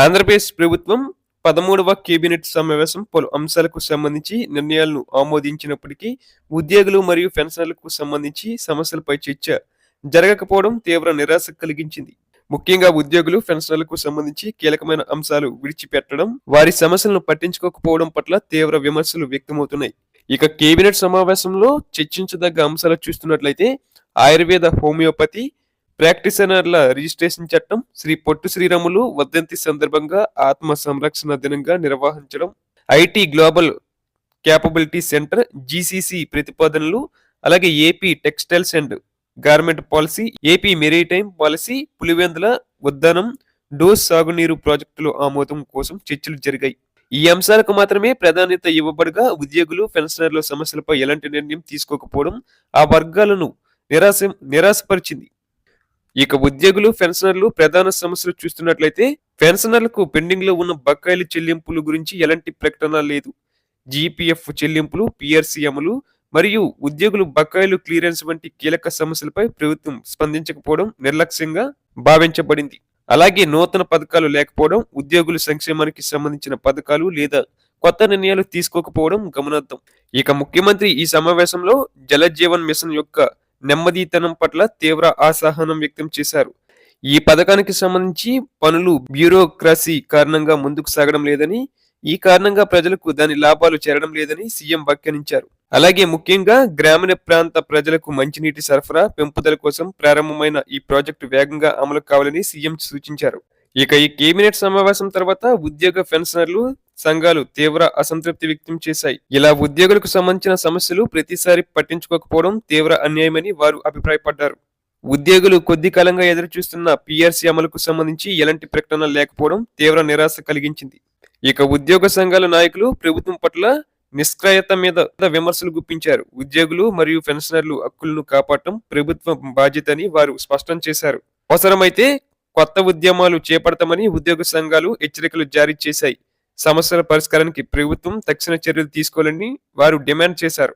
ఆంధ్రప్రదేశ్ ప్రభుత్వం పదమూడవ కేబినెట్ సమావేశం పలు అంశాలకు సంబంధించి నిర్ణయాలను ఆమోదించినప్పటికీ ఉద్యోగులు మరియు పెన్షనర్లకు సంబంధించి సమస్యలపై చర్చ జరగకపోవడం తీవ్ర నిరాశ కలిగించింది. ముఖ్యంగా ఉద్యోగులు పెన్షనర్లకు సంబంధించి కీలకమైన అంశాలు విడిచిపెట్టడం వారి సమస్యలను పట్టించుకోకపోవడం పట్ల తీవ్ర విమర్శలు వ్యక్తమవుతున్నాయి. ఇక కేబినెట్ సమావేశంలో చర్చించదగ్గ అంశాలు చూస్తున్నట్లయితే ఆయుర్వేద హోమియోపతి ప్రాక్టీషనర్ల రిజిస్ట్రేషన్ చట్టం శ్రీ పొట్టు శ్రీరాములు వర్ధంతి సందర్భంగా ఆత్మ సంరక్షణ దినంగా నిర్వహించడం. IT global capability centre GCC ప్రతిపాదనలు అలాగే AP textiles and garment policy AP maritime policy Pulivendula Uddanam dose సాగునీరు ప్రాజెక్టులు ఆమోదం కోసం చర్చలు జరిగాయి. ఈ అంశాలకు మాత్రమే ప్రాధాన్యత ఇవ్వబడగా ఉద్యోగులు పెన్షనర్ల సమస్యలపై ఎలాంటి నిర్ణయం తీసుకోకపోవడం ఆ వర్గాలను నిరాశ నిరాశపరిచింది. ఇక ఉద్యోగులు పెన్షనర్లు ప్రధాన సమస్యలు చూస్తున్నట్లయితే పెన్షనర్లకు పెండింగ్లో ఉన్న బకాయిల చెల్లింపుల గురించి ఎలాంటి ప్రకటన లేదు. జీపీఎఫ్ చెల్లింపులు పిఆర్సీ అమలు మరియు ఉద్యోగులు బకాయిలు క్లియరెన్స్ వంటి కీలక సమస్యలపై ప్రభుత్వం స్పందించకపోవడం నిర్లక్ష్యంగా భావించబడింది. అలాగే నూతన పథకాలు లేకపోవడం ఉద్యోగుల సంక్షేమానికి సంబంధించిన పథకాలు లేదా కొత్త నిర్ణయాలు తీసుకోకపోవడం గమనార్థం ఇక ముఖ్యమంత్రి ఈ సమావేశంలో జల జీవన్ మిషన్ యొక్క నెమ్మదితనం పట్ల తీవ్ర అసహనం వ్యక్తం చేశారు. ఈ పథకానికి సంబంధించి పనులు బ్యూరోక్రసీ కారణంగా ముందుకు సాగడం లేదని ఈ కారణంగా ప్రజలకు దాని లాభాలు చేరడం లేదని సీఎం వ్యాఖ్యానించారు. అలాగే ముఖ్యంగా గ్రామీణ ప్రాంత ప్రజలకు మంచినీటి సరఫరా పెంపుదల కోసం ప్రారంభమైన ఈ ప్రాజెక్టు వేగంగా అమలు కావాలని సీఎం సూచించారు. ఇక ఈ కేబినెట్ సమావేశం తర్వాత ఉద్యోగ పెన్షనర్లు సంఘాలు తీవ్ర అసంతృప్తి వ్యక్తం చేశాయి. ఇలా ఉద్యోగులకు సంబంధించిన సమస్యలు ప్రతిసారి పట్టించుకోకపోవడం తీవ్ర అన్యాయమని వారు అభిప్రాయపడ్డారు. ఉద్యోగులు కొద్ది కాలంగా ఎదురు చూస్తున్న పిఆర్సీ అమలుకు సంబంధించి ఎలాంటి ప్రకటన లేకపోవడం తీవ్ర నిరాశ కలిగించింది. ఇక ఉద్యోగ సంఘాల నాయకులు ప్రభుత్వం పట్ల నిష్క్రయత మీద విమర్శలు గుప్పించారు. ఉద్యోగులు మరియు పెన్షనర్లు హక్కులను కాపాడటం ప్రభుత్వం బాధ్యత అని వారు స్పష్టం చేశారు. అవసరమైతే కొత్త ఉద్యమాలు చేపడతామని ఉద్యోగ సంఘాలు హెచ్చరికలు జారీ చేశాయి. సమస్యల పరిష్కారానికి ప్రభుత్వం తక్షణ చర్యలు తీసుకోవాలని వారు డిమాండ్ చేశారు.